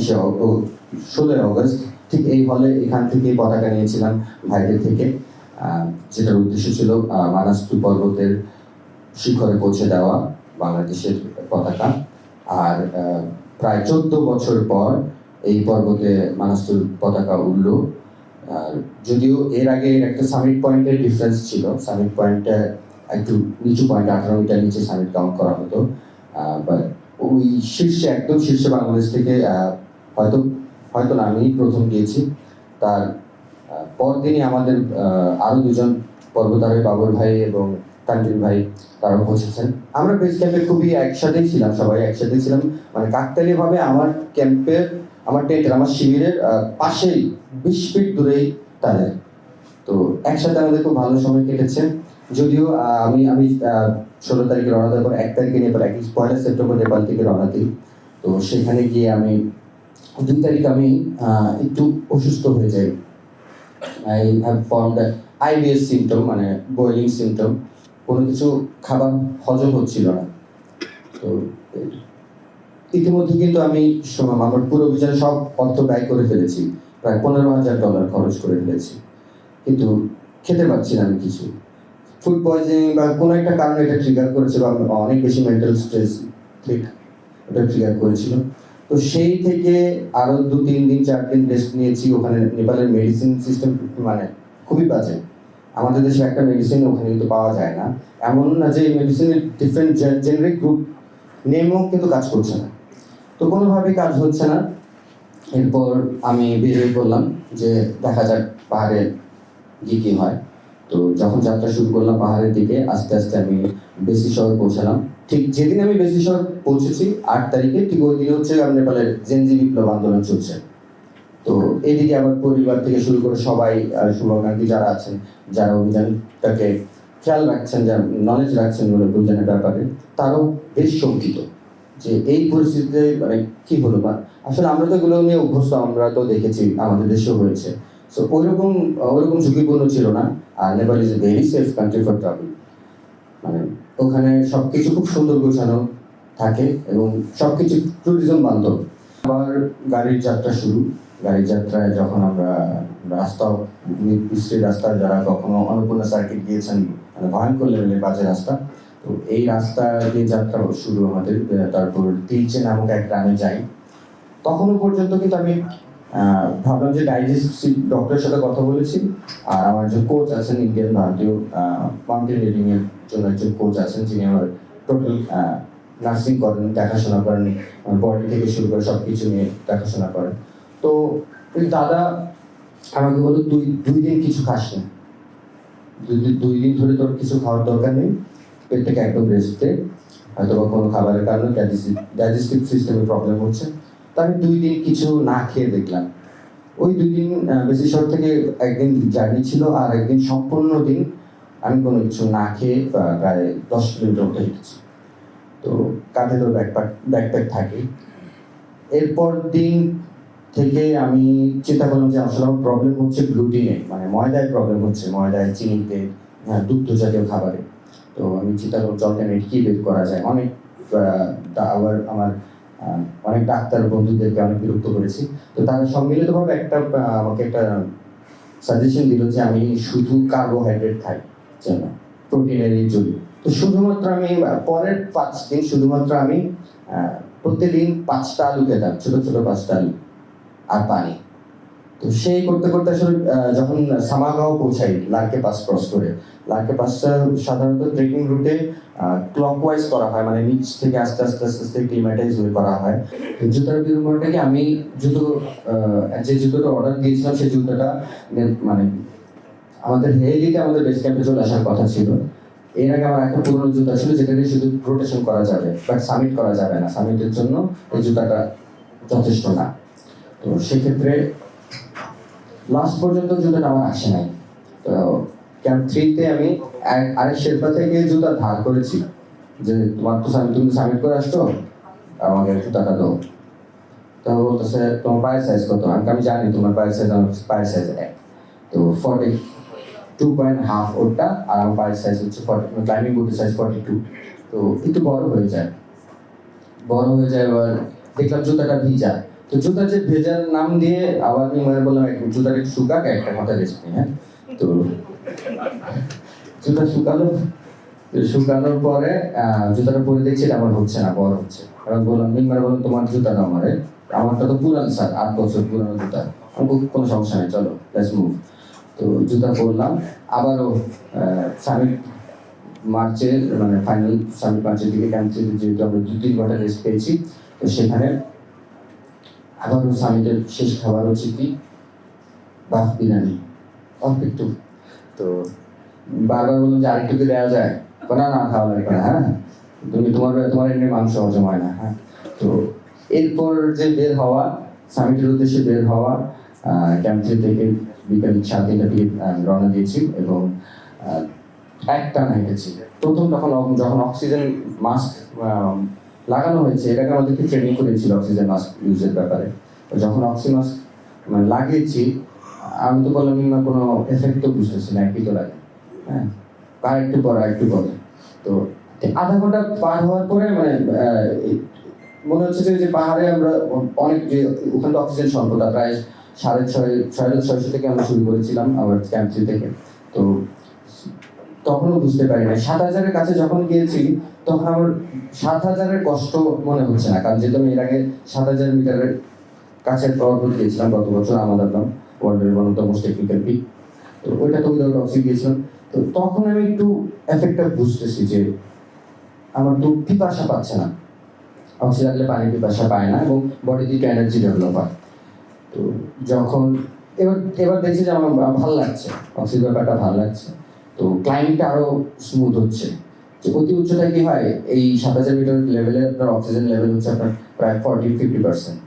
ছাব্বিশে ষোলোই অগস্ট ঠিক এই হলে এখান থেকে পতাকা নিয়েছিলাম ভাইদের থেকে। যেটার উদ্দেশ্য ছিল মানাস্তু পর্বতের শিখরে পৌঁছে দেওয়া বাংলাদেশের পতাকা। আর প্রায় চোদ্দ বছর পর এই পর্বতে মানাস্তুর পতাকা উঠল আর যদিও এর আগে একটা সামিট পয়েন্টের ডিফারেন্স ছিল। সামিট পয়েন্টটা একটু নিচু পয়েন্ট আঠারো মিটার নিচে সামিট কাউন্ট করা হতো। ওই শীর্ষে, একদম শীর্ষে বাংলাদেশ থেকে হয়তো হয়তো না আমি প্রথম গিয়েছি। তার পরদিনই আমাদের আহ, আরও দুজন পর্বতারোহী বাবুর ভাই এবং তানজিন ভাই তারাও পৌঁছেছেন। আমরা বেস ক্যাম্পে খুবই একসাথেই ছিলাম সবাই একসাথে ছিলাম। মানে কাকতালীয় ভাবে আমার ক্যাম্পের আমার টেন্টের আমার শিবিরের পাশেই বিশ ফিট দূরেই তাদের। তো একসাথে আমাদের খুব ভালো সময় কেটেছে। যদিও আমি আমি ষোলো তারিখে রওনা দেওয়ার পর এক তারিখে নেপাল এক পয়লা সেপ্টেম্বর নেপাল থেকে রওনা দিই। তো সেখানে গিয়ে আমি দুই তারিখ আমি একটু অসুস্থ হয়ে যাই। I have form IBS symptom মানে বয়েলিং সিমটম কোনো কিছু খাবার হজম হচ্ছিল না। তো, ইতিমধ্যে কিন্তু আমি আমার পুরো অভিযানে সব অর্থ ব্যয় করে ফেলেছি। প্রায় পনেরো হাজার ডলার খরচ করে ফেলেছি। কিন্তু খেতে পারছি না আমি কিছু। ফুড পয়জনিং বা কোনো একটা কারণে এটা ট্রিগার করেছে বা অনেক বেশি মেন্টাল স্ট্রেস ঠিক এটা ট্রিগার করেছিল। তো সেই থেকে আরও দু, তিন দিন, চার দিন রেস্ট নিয়েছি। ওখানে নেপালের মেডিসিন সিস্টেম মানে খুবই বাজে। আমাদের দেশে একটা মেডিসিন ওখানে কিন্তু পাওয়া যায় না। এমন না যে মেডিসিনের ডিফারেন্ট জেনারিক গ্রুপ নেমও কিন্তু কাজ করছে না। তো কোনোভাবেই কাজ হচ্ছে না। এরপর আমি বেরিয়ে পড়লাম যে দেখা যাক পাহাড়ে গিয়ে কি হয়। তো যখন যাত্রা শুরু করলাম পাহাড়ের দিকে, আস্তে আস্তে আমি বেশি শহর পৌঁছালাম। ঠিক যেদিন আমি বেশি শহর পৌঁছেছি, আট তারিখে, ঠিক ওই দিন হচ্ছে আমার নেপালের জেনজি বিপ্লব আন্দোলন চলছে। তো এদিকে আবার পরিবার থেকে শুরু করে সবাই শুভাকাঙ্ক্ষী যারা আছেন, যারা অভিযানটাকে খেয়াল রাখছেন, যারা নলেজ রাখছেন বলে অভিযানের ব্যাপারে, তারাও বেশ শঙ্কিত যে এই পরিস্থিতিতে মানে কি হলো বা? আসলে আমরা তো এগুলো নিয়ে অভ্যস্ত, আমরা তো দেখেছি, আমাদের দেশেও হয়েছে। সো ওইরকম ওইরকম ঝুঁকিপূর্ণ ছিল না। আর Nepal is a very safe country for travel মানে ওখানে সবকিছু খুব সুন্দর গোছানো থাকে এবং সবকিছু ট্যুরিজম বান্ধব। আবার গাড়ির যাত্রা শুরু। গাড়ির যাত্রায় যখন আমরা রাস্তা বিশ্রী রাস্তা যারা কখনো অন্নপূর্ণা সার্কিট গিয়েছেন মানে ভয়ঙ্কর লেভেলের বাজে রাস্তা। তো এই রাস্তা দিয়ে যাত্রা শুরু আমাদের। তারপর তিলচে নামক এক গ্রামে যাই। তখনও পর্যন্ত কিন্তু আমি ভাবলাম যে ডাইজেস্ট ডক্টরের সাথে কথা বলেছি। আর আমার যে কোচ আছেন ইন্ডিয়ান ভারতীয় মাউন্টেনিয়ারিং এর জন্য একজন কোচ আছেন যিনি আমার টোটাল নার্সিং করেন, দেখাশোনা করেন বডি থেকে শুরু করে সব কিছু নিয়ে দেখাশোনা করেন। তো দাদা আমাকে বলল, দুই দুই দিন কিছু খাস না। দুই দিন- ধরে তোর কিছু খাওয়ার দরকার নেই। পেটটাকে একদম রেস্ট দে। হয়তো বা কোনো খাবারের কারণে ডাইজেস্টিভ সিস্টেমে প্রবলেম হচ্ছে। তো আমি দুই দিন কিছু না খেয়ে দেখলাম। ওই দুই দিন বেশি শহর থেকে একদিন জার্নি ছিল আর একদিন সম্পূর্ণ দিন আমি কোনো কিছু না খেয়ে প্রায় দশ কিলোমিটার মতো হেঁটেছি। তো কাঁধে তো ব্যাকপ্যাক ব্যাকপ্যাক থাকে এরপর দিন থেকে আমি চিন্তা করলাম যে আসলে আমার প্রবলেম হচ্ছে গ্লুটিনে মানে ময়দায় প্রবলেম হচ্ছে, ময়দায় চিনিতে দুগ্ধ জাতীয় খাবারে। তো আমি চিন্তা করলাম, চল কেন এটি বের করা যায়। অনেক আবার আমার অনেক ডাক্তার বন্ধুদেরকে অনেক বিরক্ত করেছি। তো তারা সম্মিলিতভাবে একটা আমাকে একটা সাজেশন দিল যে আমি শুধু কার্বোহাইড্রেট খাই, যেন প্রোটিনের জন্য। তো শুধুমাত্র আমি, পরের পাঁচ দিন শুধুমাত্র আমি প্রতিদিন পাঁচটা আলু খেতাম, ছোট ছোট পাঁচটা আলু আর পানি। তো সেই করতে করতে আসলে যখন সামাগাঁও পৌঁছাই, লার্কে পাস ক্রস করে লার্কে পাসটা সাধারণত ট্রেকিং রুটে ক্লকওয়াইজ করা হয় মানে নিচ থেকে আস্তে আস্তে আস্তে আস্তে ক্লিমাটাইজ হয়ে করা হয়। তো জুতার বিরুমাটাকে আমি জুতো যে জুতোটা অর্ডার দিয়েছিলাম, সেই জুতোটা মানে আমাদের হেলিতে আমাদের বেস ক্যাম্পে চলে আসার কথা ছিল। এর আগে আমার একটা পুরনো জুতা ছিল যেটা দিয়ে শুধু রোটেশন করা যাবে বাট সামিট করা যাবে না। সামিটের জন্য ওই জুতাটা যথেষ্ট না। তো সেক্ষেত্রে লাস্ট পর্যন্ত জুতাটা আমার আসে নাই। তো ক্যাম্প থ্রিতে আমি আরেক শেরপা থেকে জুতা ধার করেছি। যে তোমার তো তুমি সামিট করে আসছো, আমাকে জুতাটা দাও। তো বলতেছে, তোমার পায়ের সাইজ কত? আমি আমি জানি তোমার পায়ের সাইজ আমার পায়ের সাইজ এক। তো ফর্টি টু পয়েন্ট হাফ ওটা আর আমার পায়ের সাইজ হচ্ছে ফর্টি ক্লাইম্বিং বুটের সাইজ ফর্টি টু তো একটু বড় হয়ে যায়। বড় হয়ে যায় এবার দেখলাম জুতাটা ভিজা। তো জুতা যে ভেজার নাম দিয়ে আবার আমি মনে বললাম জুতার একটু শুকাক, একটা কথা রেসিপি হ্যাঁ? তো জুতা শুকালো। শুকানোর পরে জুতাটা পরে দেখছি এটা আমার হচ্ছে না বড় হচ্ছে। এবার বললাম নির্মাণ বললাম তোমার জুতা দাও আমারে। আমারটা তো পুরান স্যার আট বছর পুরানো জুতা। আমি বললাম, কোনো সমস্যা নেই চলো লেটস মুভ তো জুতা পরলাম। আবারও সামিট মার্চের মানে ফাইনাল সামিট মার্চের দিকে ক্যাম্পে যেহেতু আমরা দু তিন ঘণ্টা রেস্ট পেয়েছি তো সেখানে আবারও সামিটের শেষ খাবার হচ্ছে কি? বাফ বিরিয়ানি। অল্প একটু তো বারবার বললাম যে আরেকটু কি দেওয়া যায়? না না, খাওয়া লাগবে হ্যাঁ? তুমি তোমার তোমার এমনি মাংস হজম হয় না হ্যাঁ? তো এরপর যে বের হওয়া, সামিটের উদ্দেশ্যে বের হওয়া ক্যাম্প থেকে বিকাল সাড়ে তিনটা দিকে রওনা দিয়েছি এবং একটা না হেঁটেছি। প্রথম তখন যখন অক্সিজেন মাস্ক লাগানো হয়েছে এটাকে আমাদেরকে ট্রেনিং করেছিল অক্সিজেন মাস্ক ইউজের ব্যাপারে। যখন অক্সিজেন মাস্ক মানে লাগিয়েছি আমি তো বললাম না, কোনো এফেক্ট তো বুঝতেছি না একই তো লাগে। হ্যাঁ? আর একটু পরে একটু পরে তো আধা ঘণ্টা পার হওয়ার পরে মানে মনে হচ্ছে যে- পাহাড়ে আমরা অনেক যে ওখানে অক্সিজেন স্বল্পতা, প্রায় সাড়ে ছয়, সাড়ে ছয়শো থেকে আমরা শুরু করেছিলাম আবার ক্যাম্প থেকে। তো তখনও বুঝতে পারি না সাত হাজারের কাছে যখন গিয়েছি, তখন আমার সাত হাজারের কষ্ট মনে হচ্ছে না। কারণ যেহেতু আমি এর আগে সাত হাজার মিটারের কাছে পর্বত গিয়েছিলাম গত বছর আমাদের ওয়ার্ল্ডের অন্যতম টেকনিক্যাল পিক তো ওইটা তো উইদাউট অক্সিজেন তো তখন আমি একটু এফেক্টটা বুঝতেছি যে আমার তো পিপাসা পাচ্ছে না। অক্সিজেন লাগলে পানি পিপাসা পায় না এবং বডিতে একটু এনার্জি ডেভেলপ হয়। তো যখন এবার এবার দেখছি যে আমার ভালো লাগছে অক্সিজেন ব্যাপারটা ভালো লাগছে। তো ক্লাইম্বটা আরও স্মুথ হচ্ছে। যে অতি উচ্চতায় কি হয়? এই সাত হাজার মিটার লেভেলে আপনার অক্সিজেন লেভেল হচ্ছে আপনার প্রায় ফর্টি ফিফটি পার্সেন্ট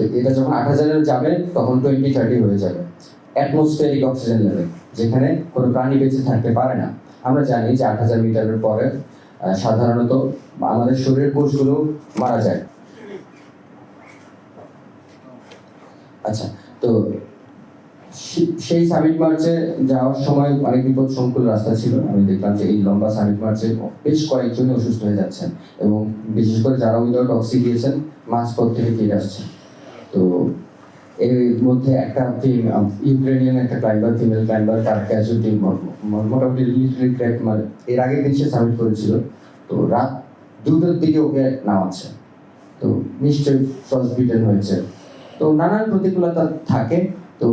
তো এটা যখন আট হাজারে যাবে, তখন টোয়েন্টি থার্টি হয়ে যাবে। অ্যাটমসফিয়ারিক অক্সিজেন লেভেল যেখানে কোনো প্রাণী বেঁচে থাকতে পারে না। আমরা জানি যে আট হাজার মিটারের পরে সাধারণত আমাদের শরীরের কোষগুলো মারা যায়। আচ্ছা তো সেই সামিট মার্চে যাওয়ার সময় অনেক বিপদ সংকুল রাস্তা ছিল। আমি দেখলাম যে এই লম্বা সামিট মার্চে বেশ কয়েকজনই অসুস্থ হয়ে যাচ্ছেন এবং বিশেষ করে যারা উইদাউট অক্সি গিয়েছেন মাঝপথ থেকে ফিরে আসছেন তো এর মধ্যে একটা টিম ইউক্রেনিয়ান একটা ক্লাইম্বার ফিমেল ক্লাইম্বার তার ক্যাজুয়ালিটি মোটামুটি লিটারি ক্র্যাক মানে এর আগের দিন সে সামিট করেছিল। তো রাত দুটোর দিকে ওকে নামাচ্ছে। তো নিশ্চয়ই ফ্রস্ট বিটেন হয়েছে। তো নানান প্রতিকূলতা থাকে। তো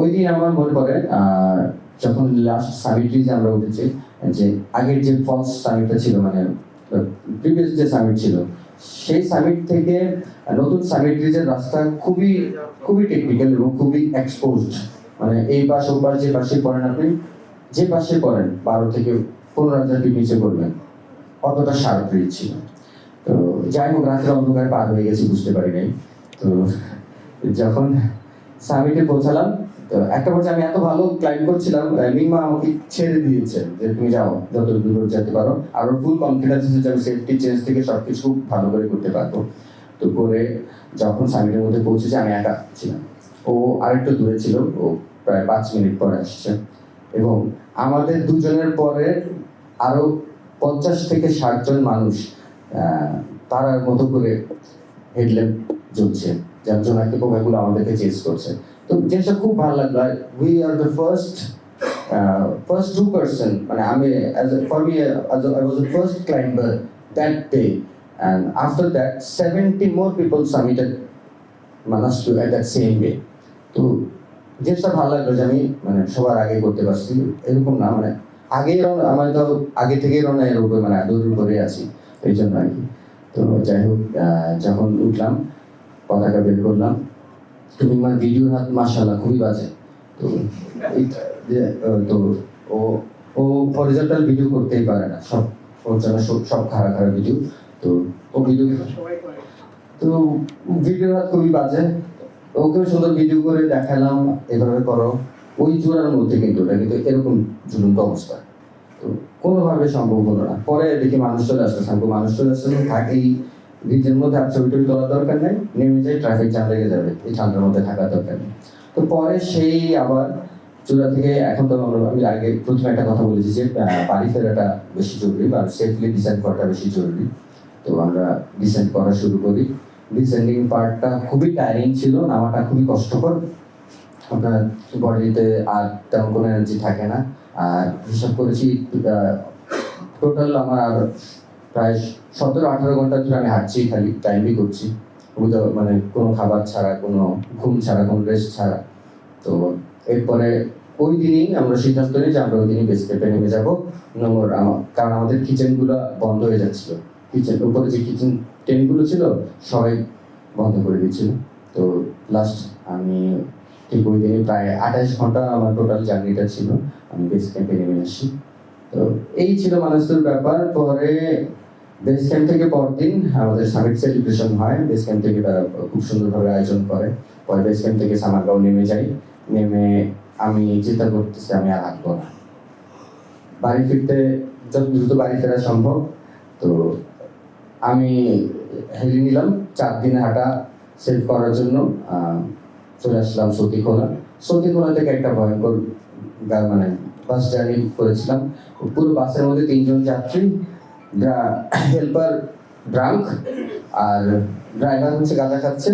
ওই দিন আমার মনে পড়ে যখন লাস্ট সামিটে যে আমরা উঠেছি, যে আগের যে ফার্স্ট সামিটটা ছিল মানে প্রিভিয়াস যে সামিট ছিল সেই সামিট থেকে নতুন সামিট রিজের রাস্তা খুবই খুবই টেকনিক্যাল এবং খুবই এক্সপোজড মানে এই পাশ ও পাশ, যে পাশে করেন আপনি, যে পাশে করেন, বারো থেকে পনেরো হাজার ফিট নিচে পড়বেন অতটা শার্প ছিল। তো যাই হোক, রাত্রে অন্ধকার পার হয়ে গেছে, বুঝতে পারি নাই। তো যখন সামিটে পৌঁছালাম একটা পর্যায়ে আমি এত ভালো ক্লাইম্ব করছিলাম মিমা আমাকে ছেড়ে দিয়েছে যে তুমি যাও, যত দূর যেতে পারো। আর ওর ফুল কনফিডেন্স যে আমি সেফটি চেঞ্জ থেকে সবকিছু ভালো করে করতে পারব। তো করে যখন সামিটের মধ্যে পৌঁছেছে, আমি একা ছিলাম। ও আরেকটু দূরে ছিল, ও প্রায় পাঁচ মিনিট পরে আসছে। এবং আমাদের দুজনের পরে আরও পঞ্চাশ থেকে ষাট জন মানুষ তারার মতো করে হেডল্যাম্প জ্বলছে, যার জন্য একটা পোকাগুলো আমাদেরকে চেস করছে। তো জিনিসটা খুব ভালো লাগল we are the first first to person মানে আমি for me I was the first climber that day and after that seventy more people summited Manaslu at that same day তো জিনিসটা ভালো লাগল যে আমি মানে সবার আগে করতে পারছি, এরকম না মানে আগেই আমার তো আগে থেকেই রওনা এর উপরে মানে দৌড়ের উপরে আছি, এই জন্য আর কি। তো যাই হোক যখন উঠলাম, পতাকা বের করলাম তুমি আমার ভিডিওর হাত মাশাল্লাহ খুবই বাজে। তো তো ও ও হরিজন্টাল ভিডিও করতেই পারে না। সব ওর জন্য সব সব খারাপ খারাপ ভিডিও তো ও ভিডিও তো ভিডিওর হাত খুবই বাজে। ওকেও সুন্দর ভিডিও করে দেখালাম, এভাবে করো। ওই জোড়ার মধ্যে কিন্তু ওটা কিন্তু এরকম ঝুলন্ত অবস্থা। তো কোনোভাবে সম্ভব হলো না। পরে দেখি মানুষ চলে আসতে থাকব মানুষ চলে আসতে থাকেই। ব্রিজের মধ্যে আর ছবি টবি তোলার দরকার নেই, নেমে যাই ট্রাফিক জ্যাম লেগে যাবে, এই ঠান্ডার মধ্যে থাকার দরকার নেই। তো পরে সেই আবার চূড়া থেকে, এখন তো আমরা, আমি আগে প্রথমে একটা কথা বলেছি যে বাড়ি ফেরাটা বেশি জরুরি বা সেফলি ডিসাইড করাটা বেশি জরুরি। তো আমরা ডিসাইড করা শুরু করি। ডিসেন্ডিং পার্টটা খুবই টায়ারিং ছিল, নামাটা খুবই কষ্টকর। আপনার বডিতে আর তেমন কোনো এনার্জি থাকে না। আর হিসাব করেছি টোটাল আমার প্রায় সতেরো, আঠারো ঘণ্টা ধরে আমি হাঁটছি খালি টাইমই করছি। মানে কোনো খাবার ছাড়া, কোনো ঘুম ছাড়া, কোনো রেস্ট ছাড়া। তো এরপরে ওই দিনই আমরা সিদ্ধান্ত নিই যে আমরা ওই দিনই বেস ক্যাম্পে নেমে যাব। নম্বর কারণ আমাদের কিচেনগুলো বন্ধ হয়ে যাচ্ছিল। কিচেন উপরে যে কিচেন টেন্টগুলো ছিল, সবাই বন্ধ করে দিয়েছিল। তো লাস্ট আমি ঠিক ওই দিনে প্রায় আঠাশ ঘণ্টা আমার টোটাল জার্নিটা ছিল। আমি বেস ক্যাম্পে নেমে আসি তো এই ছিল মানুষদের ব্যাপার। পরে বেস থেকে পরদিন আমাদের সামিট সেলিব্রেশন হয়। বেস থেকে তারা খুব সুন্দরভাবে আয়োজন করে। পরে বেস ক্যাম্প থেকে সামারগাঁও নেমে যাই। নেমে আমি চিন্তা করতেছি, আমি আর হাঁটবো না। বাড়ি ফিরতে যত দ্রুত বাড়ি ফেরা সম্ভব, তো আমি হেলে নিলাম। চার দিন হাঁটা সেভ করার জন্য চলে আসলাম সতীখোলা। সতীখোলা থেকে একটা ভয়ঙ্কর মানে বাস জার্নি করেছিলাম। পুরো বাসের মধ্যে তিনজন যাত্রী হেল্পার ড্রাঙ্ক আর ড্রাইভার হচ্ছে গাঁজা খাচ্ছে।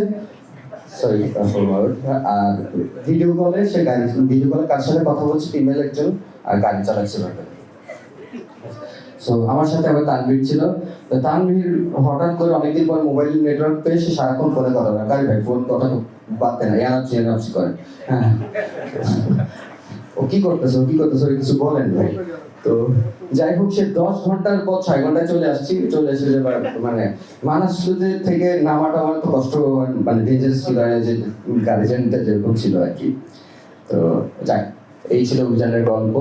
সরি আর ভিডিও কলে সে গাড়ি, ভিডিও কলে কার সাথে কথা বলছে? ফিমেল একজন আর গাড়ি চালাচ্ছে ব্যাপারে সো আমার সাথে আবার তানভীর ছিল। তো তানভীর হঠাৎ করে অনেকদিন পর মোবাইল নেটওয়ার্ক পেয়ে সে সারাক্ষণ ফোনে কথা বলে। গাড়ি ভাই ফোন কথা বাদ দেয় না এনার্জি এনার্জি করে। হ্যাঁ। ও কি করতেছে? ও কি করতেছে? কিছু বলেন ভাই। তো যাই হোক সে দশ ঘণ্টার পর ছয় ঘন্টায় চলে আসছি। চলে এসে মানে মানাসুদের থেকে নামাটা আমার তো কষ্ট মানে ডেঞ্জারাস ছিল যে গার্জেনটা যেরকম ছিল আর কি। তো যাক, এই ছিল অভিযানের গল্প।